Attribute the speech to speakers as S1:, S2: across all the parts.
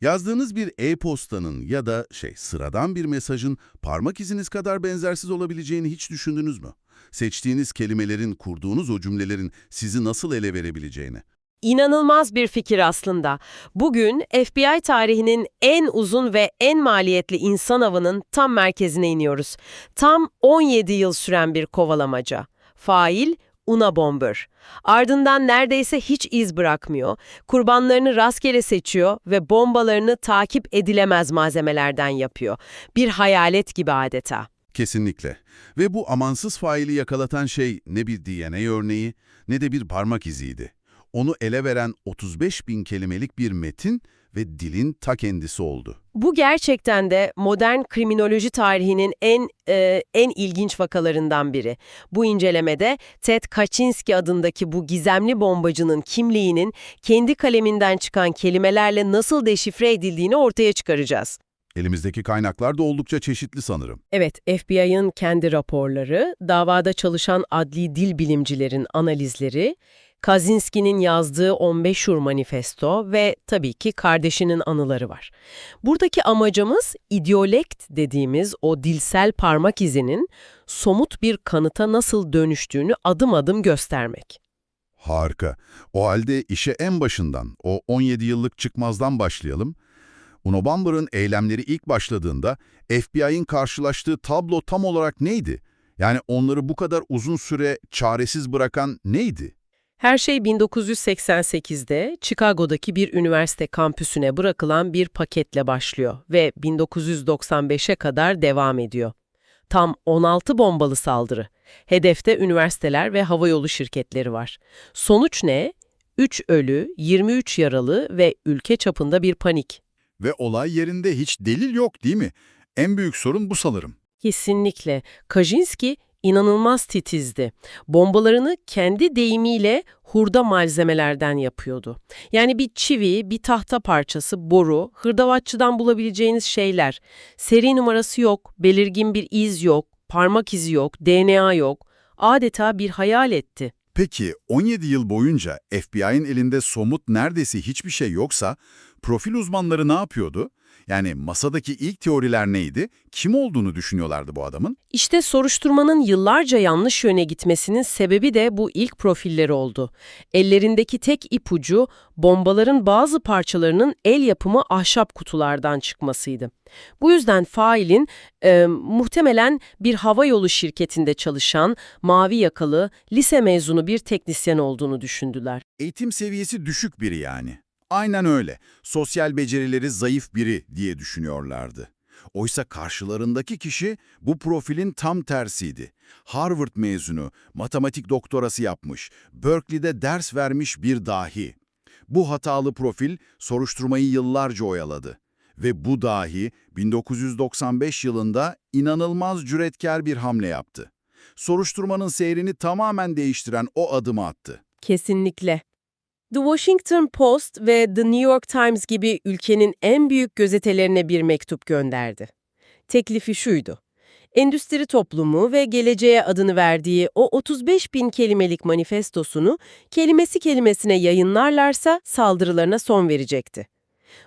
S1: Yazdığınız bir e-postanın ya da şey sıradan bir mesajın parmak iziniz kadar benzersiz olabileceğini hiç düşündünüz mü? Seçtiğiniz kelimelerin, kurduğunuz o cümlelerin sizi nasıl ele verebileceğini.
S2: İnanılmaz bir fikir aslında. Bugün FBI tarihinin en uzun ve en maliyetli insan avının tam merkezine iniyoruz. Tam 17 yıl süren bir kovalamaca. Fail Una Bomber. Ardından neredeyse hiç iz bırakmıyor. Kurbanlarını rastgele seçiyor ve bombalarını takip edilemez malzemelerden yapıyor. Bir hayalet gibi adeta.
S1: Kesinlikle. Ve bu amansız faili yakalatan şey ne bir DNA örneği ne de bir parmak iziydi. Onu ele veren 35 bin kelimelik bir metin ve dilin ta kendisi oldu.
S2: Bu gerçekten de modern kriminoloji tarihinin en e, en ilginç vakalarından biri. Bu incelemede Ted Kaczynski adındaki bu gizemli bombacının kimliğinin kendi kaleminden çıkan kelimelerle nasıl deşifre edildiğini ortaya çıkaracağız.
S1: Elimizdeki kaynaklar da oldukça çeşitli sanırım.
S2: Evet, FBI'ın kendi raporları, davada çalışan adli dil bilimcilerin analizleri, Kaczynski'nin yazdığı 15 Şur manifesto ve tabii ki kardeşinin anıları var. Buradaki amacımız ideolekt dediğimiz o dilsel parmak izinin somut bir kanıta nasıl dönüştüğünü adım adım göstermek.
S1: Harika. O halde işe en başından, o 17 yıllık çıkmazdan başlayalım. Uno Bomber'ın eylemleri ilk başladığında FBI'ın karşılaştığı tablo tam olarak neydi? Yani onları bu kadar uzun süre çaresiz bırakan neydi?
S2: Her şey 1988'de Chicago'daki bir üniversite kampüsüne bırakılan bir paketle başlıyor ve 1995'e kadar devam ediyor. Tam 16 bombalı saldırı. Hedefte üniversiteler ve havayolu şirketleri var. Sonuç ne? 3 ölü, 23 yaralı ve ülke çapında bir panik.
S3: Ve olay yerinde hiç delil yok değil mi? En büyük sorun bu sanırım.
S2: Kesinlikle. Kaczynski inanılmaz titizdi. Bombalarını kendi deyimiyle hurda malzemelerden yapıyordu. Yani bir çivi, bir tahta parçası, boru, hırdavatçıdan bulabileceğiniz şeyler. Seri numarası yok, belirgin bir iz yok, parmak izi yok, DNA yok. Adeta bir hayal etti.
S3: Peki 17 yıl boyunca FBI'nin elinde somut neredeyse hiçbir şey yoksa profil uzmanları ne yapıyordu? Yani masadaki ilk teoriler neydi? Kim olduğunu düşünüyorlardı bu adamın?
S2: İşte soruşturmanın yıllarca yanlış yöne gitmesinin sebebi de bu ilk profilleri oldu. Ellerindeki tek ipucu bombaların bazı parçalarının el yapımı ahşap kutulardan çıkmasıydı. Bu yüzden failin e, muhtemelen bir hava yolu şirketinde çalışan mavi yakalı lise mezunu bir teknisyen olduğunu düşündüler.
S3: Eğitim seviyesi düşük biri yani. Aynen öyle. Sosyal becerileri zayıf biri diye düşünüyorlardı. Oysa karşılarındaki kişi bu profilin tam tersiydi. Harvard mezunu, matematik doktorası yapmış, Berkeley'de ders vermiş bir dahi. Bu hatalı profil soruşturmayı yıllarca oyaladı. Ve bu dahi 1995 yılında inanılmaz cüretkar bir hamle yaptı. Soruşturmanın seyrini tamamen değiştiren o adımı attı.
S2: Kesinlikle. The Washington Post ve The New York Times gibi ülkenin en büyük gazetelerine bir mektup gönderdi. Teklifi şuydu. Endüstri toplumu ve geleceğe adını verdiği o 35 bin kelimelik manifestosunu kelimesi kelimesine yayınlarlarsa saldırılarına son verecekti.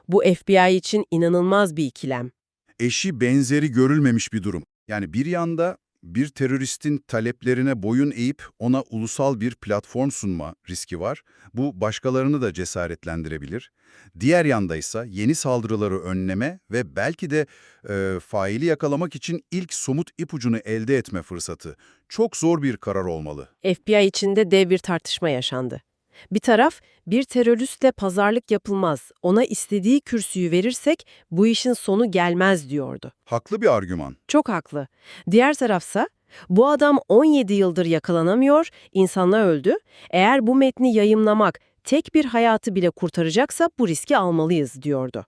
S2: Bu FBI için inanılmaz bir ikilem.
S3: eşi benzeri görülmemiş bir durum. Yani bir yanda bir teröristin taleplerine boyun eğip ona ulusal bir platform sunma riski var. Bu başkalarını da cesaretlendirebilir. Diğer yanda ise yeni saldırıları önleme ve belki de e, faili yakalamak için ilk somut ipucunu elde etme fırsatı. Çok zor bir karar olmalı.
S2: FBI içinde dev bir tartışma yaşandı. Bir taraf, bir teröristle pazarlık yapılmaz, ona istediği kürsüyü verirsek bu işin sonu gelmez diyordu.
S3: Haklı bir argüman.
S2: Çok haklı. Diğer tarafsa, bu adam 17 yıldır yakalanamıyor, insanlar öldü. Eğer bu metni yayımlamak tek bir hayatı bile kurtaracaksa bu riski almalıyız diyordu.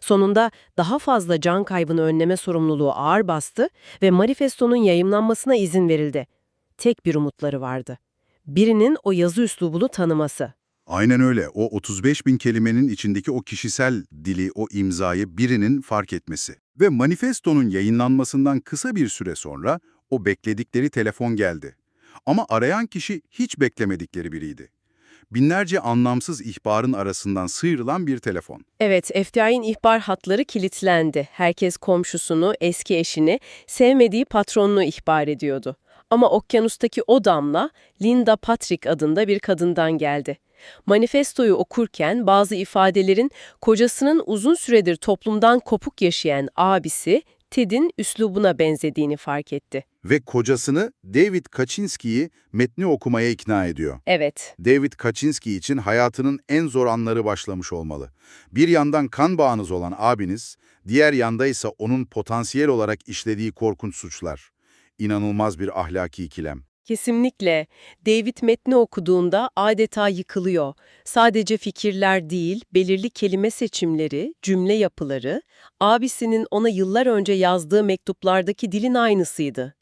S2: Sonunda daha fazla can kaybını önleme sorumluluğu ağır bastı ve manifestonun yayımlanmasına izin verildi. Tek bir umutları vardı. Birinin o yazı üslubunu tanıması.
S3: Aynen öyle. O 35 bin kelimenin içindeki o kişisel dili, o imzayı birinin fark etmesi. Ve manifestonun yayınlanmasından kısa bir süre sonra o bekledikleri telefon geldi. Ama arayan kişi hiç beklemedikleri biriydi. binlerce anlamsız ihbarın arasından sıyrılan bir telefon.
S2: Evet, FBI'nin ihbar hatları kilitlendi. Herkes komşusunu, eski eşini, sevmediği patronunu ihbar ediyordu. Ama okyanustaki o damla Linda Patrick adında bir kadından geldi. Manifestoyu okurken bazı ifadelerin kocasının uzun süredir toplumdan kopuk yaşayan abisi Ted'in üslubuna benzediğini fark etti.
S3: Ve kocasını David Kaczynski'yi metni okumaya ikna ediyor.
S2: Evet,
S3: David Kaczynski için hayatının en zor anları başlamış olmalı. Bir yandan kan bağınız olan abiniz, diğer yanda ise onun potansiyel olarak işlediği korkunç suçlar. İnanılmaz bir ahlaki ikilem.
S2: Kesinlikle. David metni okuduğunda adeta yıkılıyor. Sadece fikirler değil, belirli kelime seçimleri, cümle yapıları, abisinin ona yıllar önce yazdığı mektuplardaki dilin aynısıydı.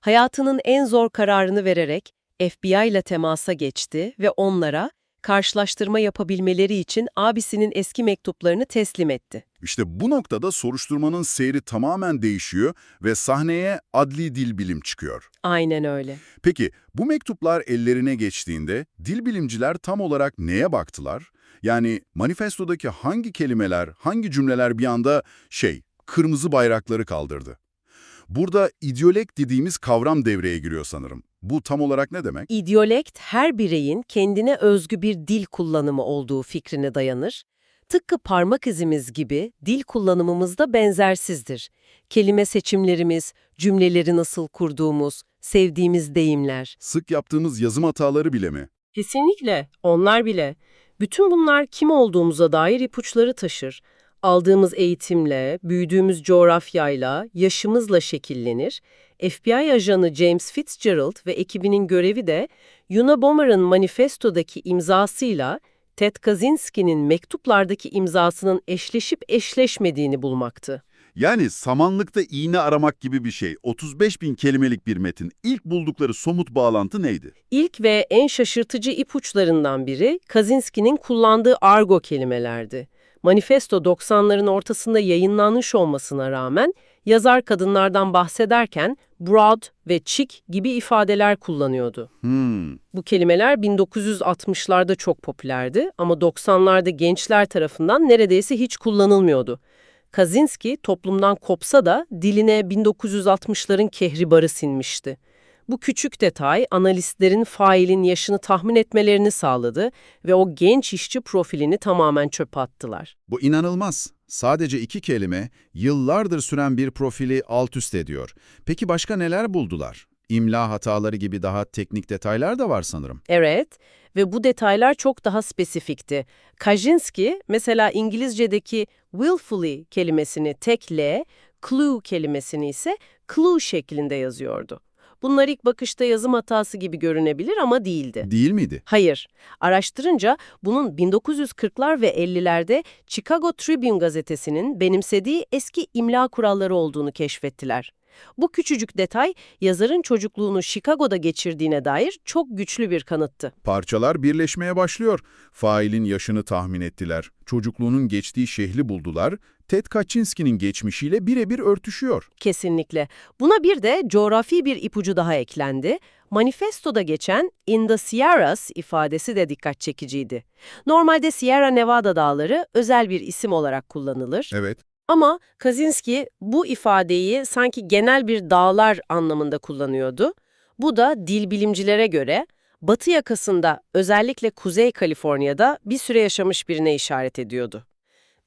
S2: Hayatının en zor kararını vererek FBI ile temasa geçti ve onlara karşılaştırma yapabilmeleri için abisinin eski mektuplarını teslim etti.
S1: İşte bu noktada soruşturmanın seyri tamamen değişiyor ve sahneye adli dil bilim çıkıyor.
S2: Aynen öyle.
S1: Peki bu mektuplar ellerine geçtiğinde dil bilimciler tam olarak neye baktılar? Yani manifestodaki hangi kelimeler, hangi cümleler bir anda şey, kırmızı bayrakları kaldırdı? Burada ideolekt dediğimiz kavram devreye giriyor sanırım. Bu tam olarak ne demek?
S2: İdeolekt her bireyin kendine özgü bir dil kullanımı olduğu fikrine dayanır. Tıpkı parmak izimiz gibi dil kullanımımız da benzersizdir. Kelime seçimlerimiz, cümleleri nasıl kurduğumuz, sevdiğimiz deyimler.
S1: Sık yaptığımız yazım hataları bile mi?
S2: Kesinlikle, onlar bile. Bütün bunlar kim olduğumuza dair ipuçları taşır. Aldığımız eğitimle, büyüdüğümüz coğrafyayla, yaşımızla şekillenir. FBI ajanı James Fitzgerald ve ekibinin görevi de Unabomber'ın manifestodaki imzasıyla Ted Kaczynski'nin mektuplardaki imzasının eşleşip eşleşmediğini bulmaktı.
S1: Yani samanlıkta iğne aramak gibi bir şey. 35 bin kelimelik bir metin. İlk buldukları somut bağlantı neydi?
S2: İlk ve en şaşırtıcı ipuçlarından biri Kaczynski'nin kullandığı argo kelimelerdi. Manifesto 90'ların ortasında yayınlanmış olmasına rağmen yazar kadınlardan bahsederken broad ve chick gibi ifadeler kullanıyordu.
S1: Hmm.
S2: Bu kelimeler 1960'larda çok popülerdi ama 90'larda gençler tarafından neredeyse hiç kullanılmıyordu. Kaczynski toplumdan kopsa da diline 1960'ların kehribarı sinmişti. Bu küçük detay analistlerin failin yaşını tahmin etmelerini sağladı ve o genç işçi profilini tamamen çöpe attılar.
S4: Bu inanılmaz. Sadece iki kelime yıllardır süren bir profili alt üst ediyor. Peki başka neler buldular? İmla hataları gibi daha teknik detaylar da var sanırım.
S2: Evet ve bu detaylar çok daha spesifikti. Kaczynski mesela İngilizce'deki willfully kelimesini tek L, clue kelimesini ise clue şeklinde yazıyordu. Bunlar ilk bakışta yazım hatası gibi görünebilir ama değildi.
S4: Değil miydi?
S2: Hayır. Araştırınca bunun 1940'lar ve 50'lerde Chicago Tribune gazetesinin benimsediği eski imla kuralları olduğunu keşfettiler. Bu küçücük detay yazarın çocukluğunu Chicago'da geçirdiğine dair çok güçlü bir kanıttı.
S1: Parçalar birleşmeye başlıyor. Failin yaşını tahmin ettiler. Çocukluğunun geçtiği şehri buldular. Ted Kaczynski'nin geçmişiyle birebir örtüşüyor.
S2: Kesinlikle. Buna bir de coğrafi bir ipucu daha eklendi. Manifestoda geçen In the Sierras ifadesi de dikkat çekiciydi. Normalde Sierra Nevada dağları özel bir isim olarak kullanılır.
S1: Evet.
S2: Ama Kaczynski bu ifadeyi sanki genel bir dağlar anlamında kullanıyordu. Bu da dil bilimcilere göre batı yakasında özellikle Kuzey Kaliforniya'da bir süre yaşamış birine işaret ediyordu.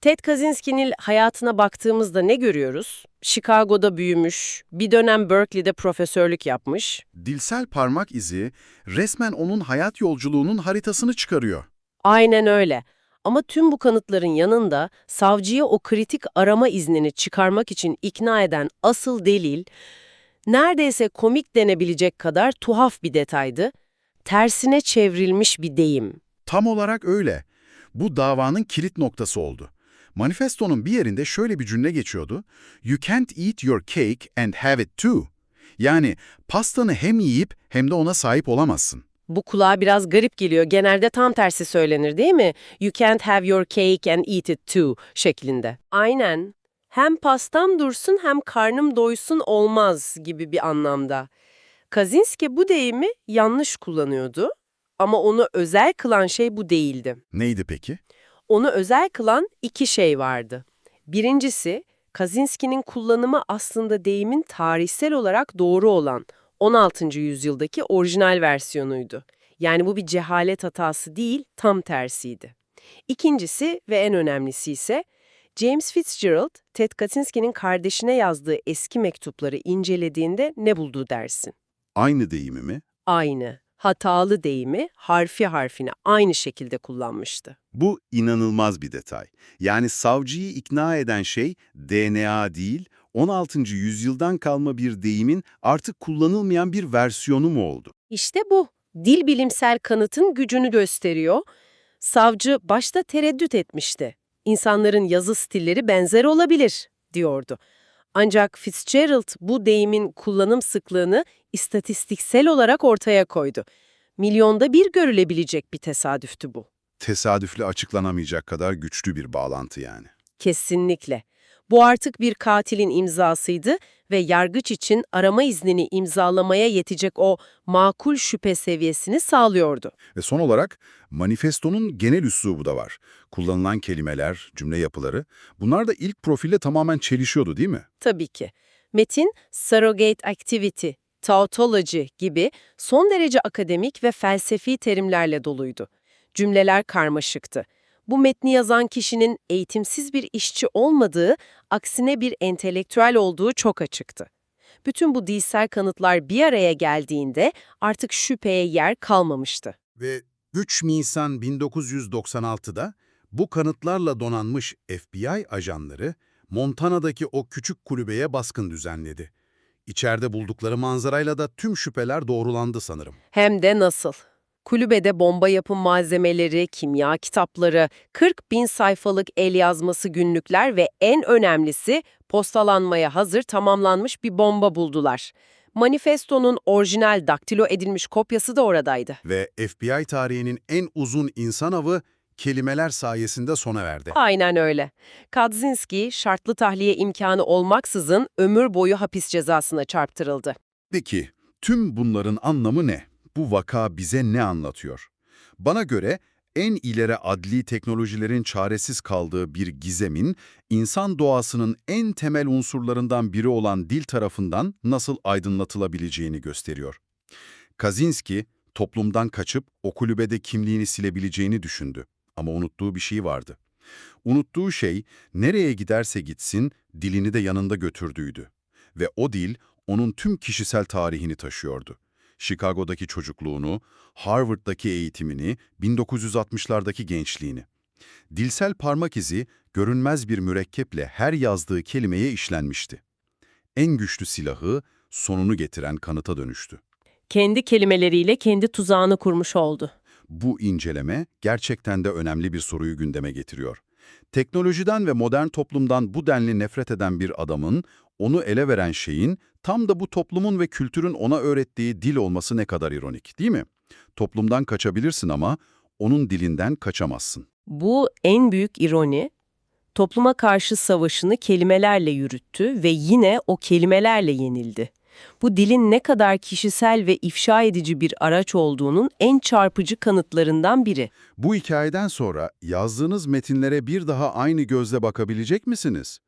S2: Ted Kaczynski'nin hayatına baktığımızda ne görüyoruz? Chicago'da büyümüş, bir dönem Berkeley'de profesörlük yapmış.
S1: Dilsel parmak izi resmen onun hayat yolculuğunun haritasını çıkarıyor.
S2: Aynen öyle. Ama tüm bu kanıtların yanında savcıyı o kritik arama iznini çıkarmak için ikna eden asıl delil, neredeyse komik denebilecek kadar tuhaf bir detaydı. Tersine çevrilmiş bir deyim.
S1: Tam olarak öyle. Bu davanın kilit noktası oldu. Manifestonun bir yerinde şöyle bir cümle geçiyordu. You can't eat your cake and have it too. Yani pastanı hem yiyip hem de ona sahip olamazsın.
S2: Bu kulağa biraz garip geliyor. Genelde tam tersi söylenir değil mi? You can't have your cake and eat it too şeklinde. Aynen. Hem pastam dursun hem karnım doysun olmaz gibi bir anlamda. Kaczynski bu deyimi yanlış kullanıyordu. Ama onu özel kılan şey bu değildi.
S1: Neydi peki?
S2: Onu özel kılan iki şey vardı. Birincisi, Kaczynski'nin kullanımı aslında deyimin tarihsel olarak doğru olan 16. yüzyıldaki orijinal versiyonuydu. Yani bu bir cehalet hatası değil, tam tersiydi. İkincisi ve en önemlisi ise James Fitzgerald, Ted Kaczynski'nin kardeşine yazdığı eski mektupları incelediğinde ne buldu dersin?
S1: Aynı deyimi mi?
S2: Aynı, hatalı deyimi harfi harfine aynı şekilde kullanmıştı.
S3: Bu inanılmaz bir detay. Yani savcıyı ikna eden şey DNA değil, 16. yüzyıldan kalma bir deyimin artık kullanılmayan bir versiyonu mu oldu?
S2: İşte bu. Dil bilimsel kanıtın gücünü gösteriyor. Savcı başta tereddüt etmişti. İnsanların yazı stilleri benzer olabilir, diyordu. Ancak Fitzgerald bu deyimin kullanım sıklığını istatistiksel olarak ortaya koydu. Milyonda bir görülebilecek bir tesadüftü bu.
S1: Tesadüfle açıklanamayacak kadar güçlü bir bağlantı yani.
S2: Kesinlikle. Bu artık bir katilin imzasıydı ve yargıç için arama iznini imzalamaya yetecek o makul şüphe seviyesini sağlıyordu.
S1: Ve son olarak manifestonun genel üslubu da var. Kullanılan kelimeler, cümle yapıları bunlar da ilk profille tamamen çelişiyordu değil mi?
S2: Tabii ki. Metin, surrogate activity, tautology gibi son derece akademik ve felsefi terimlerle doluydu. Cümleler karmaşıktı. Bu metni yazan kişinin eğitimsiz bir işçi olmadığı, aksine bir entelektüel olduğu çok açıktı. Bütün bu dilsel kanıtlar bir araya geldiğinde artık şüpheye yer kalmamıştı.
S1: Ve 3 Nisan 1996'da bu kanıtlarla donanmış FBI ajanları Montana'daki o küçük kulübeye baskın düzenledi. İçeride buldukları manzarayla da tüm şüpheler doğrulandı sanırım.
S2: Hem de nasıl? Kulübede bomba yapım malzemeleri, kimya kitapları, 40 bin sayfalık el yazması günlükler ve en önemlisi postalanmaya hazır tamamlanmış bir bomba buldular. Manifestonun orijinal daktilo edilmiş kopyası da oradaydı.
S1: Ve FBI tarihinin en uzun insan avı kelimeler sayesinde sona verdi.
S2: Aynen öyle. Kaczynski şartlı tahliye imkanı olmaksızın ömür boyu hapis cezasına çarptırıldı.
S1: Peki, tüm bunların anlamı ne? Bu vaka bize ne anlatıyor? Bana göre en ileri adli teknolojilerin çaresiz kaldığı bir gizemin, insan doğasının en temel unsurlarından biri olan dil tarafından nasıl aydınlatılabileceğini gösteriyor. Kaczynski, toplumdan kaçıp o kulübede kimliğini silebileceğini düşündü. Ama unuttuğu bir şey vardı. Unuttuğu şey, nereye giderse gitsin, dilini de yanında götürdüğüydü. Ve o dil, onun tüm kişisel tarihini taşıyordu. Chicago'daki çocukluğunu, Harvard'daki eğitimini, 1960'lardaki gençliğini. Dilsel parmak izi, görünmez bir mürekkeple her yazdığı kelimeye işlenmişti. En güçlü silahı, sonunu getiren kanıta dönüştü.
S2: Kendi kelimeleriyle kendi tuzağını kurmuş oldu.
S1: Bu inceleme gerçekten de önemli bir soruyu gündeme getiriyor. Teknolojiden ve modern toplumdan bu denli nefret eden bir adamın, onu ele veren şeyin tam da bu toplumun ve kültürün ona öğrettiği dil olması ne kadar ironik, değil mi? Toplumdan kaçabilirsin ama onun dilinden kaçamazsın.
S2: Bu en büyük ironi. Topluma karşı savaşını kelimelerle yürüttü ve yine o kelimelerle yenildi. Bu dilin ne kadar kişisel ve ifşa edici bir araç olduğunun en çarpıcı kanıtlarından biri.
S1: Bu hikayeden sonra yazdığınız metinlere bir daha aynı gözle bakabilecek misiniz?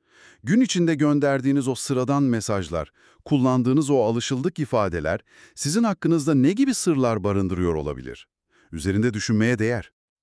S1: Gün içinde gönderdiğiniz o sıradan mesajlar, kullandığınız o alışıldık ifadeler sizin hakkınızda ne gibi sırlar barındırıyor olabilir? Üzerinde düşünmeye değer.